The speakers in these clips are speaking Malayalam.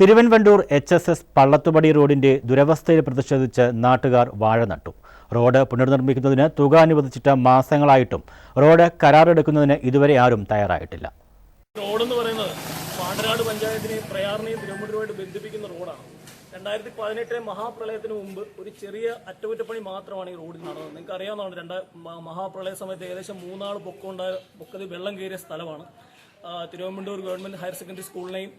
Thiruvanvandoor H S S Pallathupadi റോഡിന്റെ ദുരവസ്ഥയിൽ പ്രതിഷേധിച്ച് നാട്ടുകാർ വാഴ നട്ടു. റോഡ് പുനർനിർമ്മിക്കുന്നതിന് തുക അനുവദിച്ചിട്ട് മാസങ്ങളായിട്ടും റോഡ് കരാറെടുക്കുന്നതിന് ഇതുവരെ ആരും തയ്യാറായിട്ടില്ല. റോഡെന്ന് പറയുന്നത് പാണ്ടനാട് പഞ്ചായത്തിനെയും പ്രയാറിനെയും തിരുവനന്തപുരമായിട്ട് ബന്ധിപ്പിക്കുന്ന റോഡാണ്. രണ്ടായിരത്തി പതിനെട്ടിലെ മഹാപ്രളയത്തിന് മുമ്പ് ഒരു ചെറിയ അറ്റകുറ്റപ്പണി മാത്രമാണ് ഈ റോഡിൽ നടന്നത്. നിങ്ങൾക്ക് അറിയാവുന്നതാണ് രണ്ടാ മഹാപ്രളയ സമയത്ത് ഏകദേശം മൂന്നാൾ പൊക്കമുണ്ടായ പൊക്കത്തിൽ വെള്ളം കയറിയ സ്ഥലമാണ്. തിരുവനന്തപുരം ഗവൺമെന്റ് ഹയർ സെക്കൻഡറി സ്കൂളിനെയും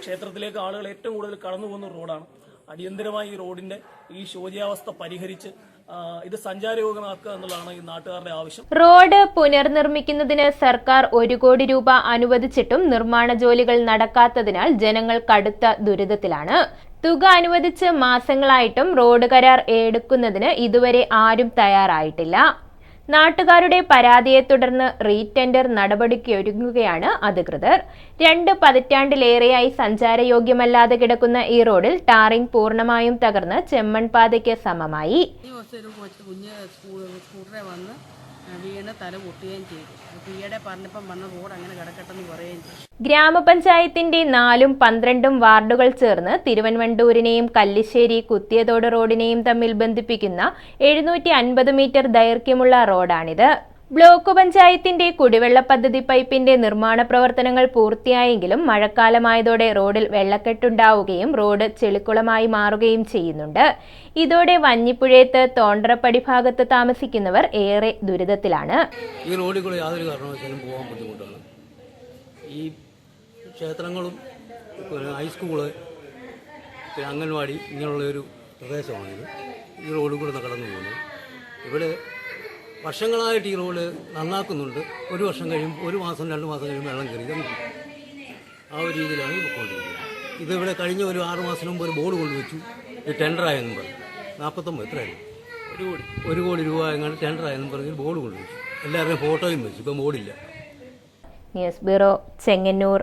ക്ഷേത്രത്തിലേക്ക് ആളുകൾ ഏറ്റവും കൂടുതൽ കടന്നു പോകുന്ന റോഡാണ്. അടിയന്തരമായി ഈ റോഡിന്റെ ഈ ശോചിയാവസ്ഥ പരിഹരിച്ച് ഇത് സഞ്ചാരയോഗ്യമാക്കുക എന്നുള്ളതാണ് ഈ നാട്ടുകാരുടെ ആവശ്യം. റോഡ് പുനർനിർമ്മിക്കുന്നതിന് സർക്കാർ ഒരു കോടി രൂപ അനുവദിച്ചിട്ടും നിർമ്മാണ ജോലികൾ നടക്കാത്തതിനാൽ ജനങ്ങൾ കടുത്ത ദുരിതത്തിലാണ്. തുക അനുവദിച്ച് മാസങ്ങളായിട്ടും റോഡ് കരാർ എടുക്കുന്നതിന് ഇതുവരെ ആരും തയ്യാറായിട്ടില്ല. നാട്ടുകാരുടെ പരാതിയെ തുടർന്ന് റീടെൻഡർ നടപടിക്കൊരുങ്ങുകയാണ് അധികൃതർ. രണ്ട് പതിറ്റാണ്ടിലേറെയായി സഞ്ചാരയോഗ്യമല്ലാതെ കിടക്കുന്ന ഈ റോഡിൽ ടാറിംഗ് പൂർണമായും തകർന്ന് ചെമ്മൺപാതയ്ക്ക് സമമായി. വീണ് തല പൊട്ടുകയും ചെയ്തു. വന്ന റോഡ് അങ്ങനെ ഗ്രാമപഞ്ചായത്തിന്റെ നാലും പന്ത്രണ്ടും വാർഡുകൾ ചേർന്ന് തിരുവൻവണ്ടൂരിനെയും കല്ലിശ്ശേരി കുത്തിയതോട് റോഡിനെയും തമ്മിൽ ബന്ധിപ്പിക്കുന്ന എഴുന്നൂറ്റി മീറ്റർ ദൈർഘ്യമുള്ള റോഡാണിത്. ബ്ലോക്ക് പഞ്ചായത്തിന്റെ കുടിവെള്ള പദ്ധതി പൈപ്പിന്റെ നിർമ്മാണ പ്രവർത്തനങ്ങൾ പൂർത്തിയായെങ്കിലും മഴക്കാലമായതോടെ റോഡിൽ വെള്ളക്കെട്ടുണ്ടാവുകയും റോഡ് ചെളിക്കുളമായി മാറുകയും ചെയ്യുന്നുണ്ട്. ഇതോടെ വഞ്ഞിപ്പുഴയത്ത് തോണ്ടറപ്പടി ഭാഗത്ത് താമസിക്കുന്നവർ ഏറെ ദുരിതത്തിലാണ്. ഈ റോഡിൽ യാതൊരു കാരണവശാലും പോകാൻ ബുദ്ധിമുട്ടാണ്. ഈ ക്ഷേത്രങ്ങളും ഹൈസ്കൂൾ അംഗൻവാടി ഇങ്ങനെയുള്ള ഒരു പ്രദേശമാണിത്. ഈ റോഡിൽ കൂടെ കടന്നു പോകുന്നത് ഇവിടെ വർഷങ്ങളായിട്ട് ഈ റോഡ് നന്നാക്കുന്നുണ്ട്. ഒരു വർഷം കഴിയുമ്പോൾ ഒരു മാസം രണ്ട് മാസം കഴിയുമ്പോൾ വെള്ളം കയറി. ആ ഒരു രീതിയിലാണ് പോയിക്കൊണ്ടിരിക്കുന്നത് ഇതിവിടെ ഇവിടെ കഴിഞ്ഞ ഒരു ആറ് മാസം മുമ്പ് ഒരു ബോർഡ് കൊണ്ടുവച്ചു. ഇത് ടെൻഡറായെന്നും പറഞ്ഞു. നാൽപ്പത്തൊമ്പത് എത്രയായിരുന്നു ഒരു കോടി. ഒരു കോടി രൂപ എങ്ങാണ്ട് ടെൻഡറായെന്നും പറഞ്ഞ് ഒരു ബോർഡ് കൊണ്ടുവച്ചു. എല്ലാവരുടെയും ഫോട്ടോയും വെച്ചു. ഇപ്പം ബോർഡില്ല. News bureau Chengannur.